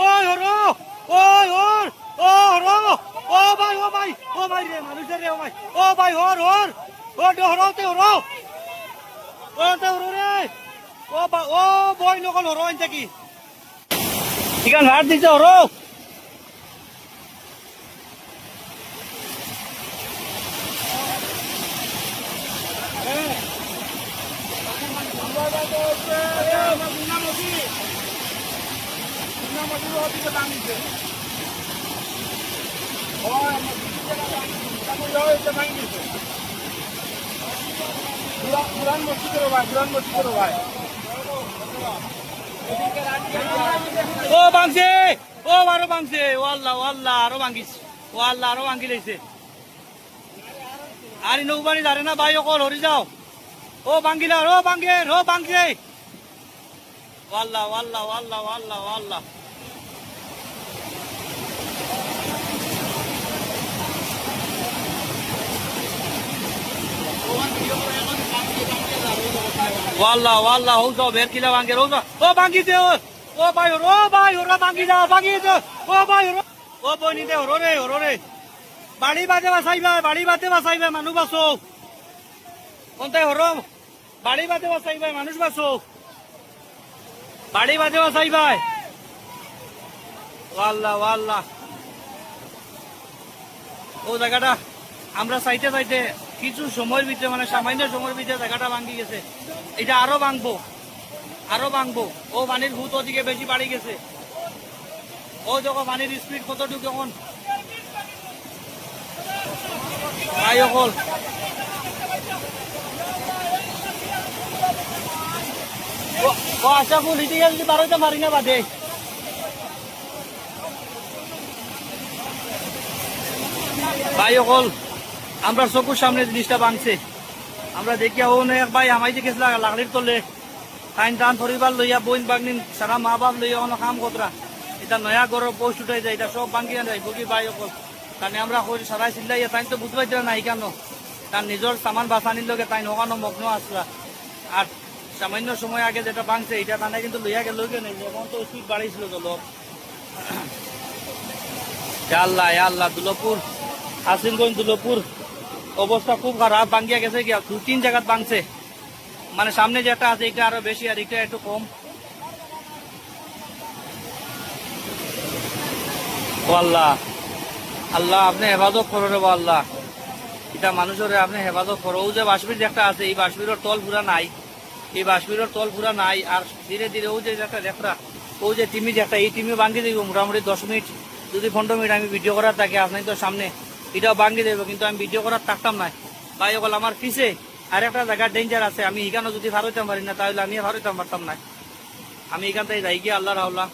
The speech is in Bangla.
ওই হরো ওই হর ও হরো ও ভাই ও ভাই ও ভাই রে মানুষের রে, ও ভাই ও ভাই হর হর ও দে হরো তে হরো রে, ও বা, ও বই নকল হরো আনতে কি? ইখান হাত দিছে হরো ও ভাঙছে ও আরও ভাঙছে ও আল্লাহ ও আল্লাহ, আরও ভাঙিস ও আল্লাহ, আরও ভাঙি লাইছে। আর নৌবানি ধরে না, ভাই, অকল হরি যাও। ও ভাঙ্গিলা ও ভাঙ্গে, ও ভাঙছে ও আল্লাহ ও আল্লাহ, ও ওয়াল্লাহ ওয়াল্লাহ হৌ যাও বের কিলা ভাঙ্গে রৌ ও ভাঙ্গিছে ও ও ভাই ওর ও ভাই ওরা ভাঙ্গি যাও ভাঙ্গিছে ও ভাই ওর ও বইনি দে হরো রে হরো রে বাড়ি বাজে বাসাইবা, বাড়ি বাজে বাসাইবা, মানুষ বাসো। কোনটাই হরো? বাড়ি বাজে বাসাইবা, মানুষ বাসো। বাড়ি বাজে বাসাইবা। ওয়াল্লাহ ওয়াল্লাহ। ও জায়গাটা, আমরা চাইতে চাইতে কিছু সময়ের ভিতরে মানে সামান্য সময়ের ভিতরে জায়গাটা ভাঙ্গি গেছে। এটা আরও ভাঙবো আরও ভাঙবো। ও পানির ভূত ওদিকে বেশি বাড়ি গেছে। ও যখন পানির স্পিড কতটুকু এখন ভাই, অকল। ও- আশা ফুল হিটে গেলে যদি বারোটা মারি না বাদে। ভাই, অকল। আমরা চকুর সামনে জিনিসটা ভাঙছে। আমরা দেখিয়া, ও এক ভাই আমাই যে গেছিল লাকড়ির তলে টান পরিবার লইয়া বইন বাগনিন, সারা মা বাপ লইয়া কোনো কাম কতরা। এটা নয়া ঘরের পোস্ট উঠাই যায় এটা সব ভাঙ্গিয়া যায় বগি ভাই অকল। কারণ আমরা সারাই চিল্লাইয়া তাই তো বুঝবাই দিলা নাই কেন? তার নিজের সামান বাসানির লগে তাই নকানো মগ্ন আসলা আর সামান্য সময় আগে যেটা ভাঙছে, এটা তানে কিন্তু লইয়া গেল নেই যেমন তো স্পিড বাড়িয়েছিল তো লোক। আল্লাহ আল্লাহ, দুলপুর, আসিনগঞ্জ দুলপুর। অবস্থা খুব খারাপ, ভাঙ্গিয়া গেছে গিয়া, দু, তিন জায়গাত ভাঙছে। মানে সামনে যেটা আছে এটা আরও বেশি আর এটা একটু কম। আল্লাহ। আল্লাহ, আপনি হেফাজত করো রে আল্লাহ। এটা মানুষের আপনি হেফাজত করো। ও যে বাসবির যেটা আছে, এই বাসবিরের তল পুরা নাই। এই বাসবিরের তল পুরা নাই, আর ধীরে ধীরে ও যে একটা দেখা ও যে টিমি যেটা এই টিমি ভাঙ্গি দিব মোটামুটি দশ মিনিট। যদি পনেরো মিনিট আমি ভিডিও করার থাকে আপনি তো সামনে এটাও ভাঙ্গি দেবো, কিন্তু আমি ভিডিও করার থাকতাম না ভাই ওগুল আমার পিছে আর একটা জায়গার ডেঞ্জার আছে, আমি এখানে যদি ভারতাম পারি না, তাহলে আমি ভারতাম পারতাম না আমি এখান থেকে যাই গিয়ে, আল্লাহ রাহুল্লাহ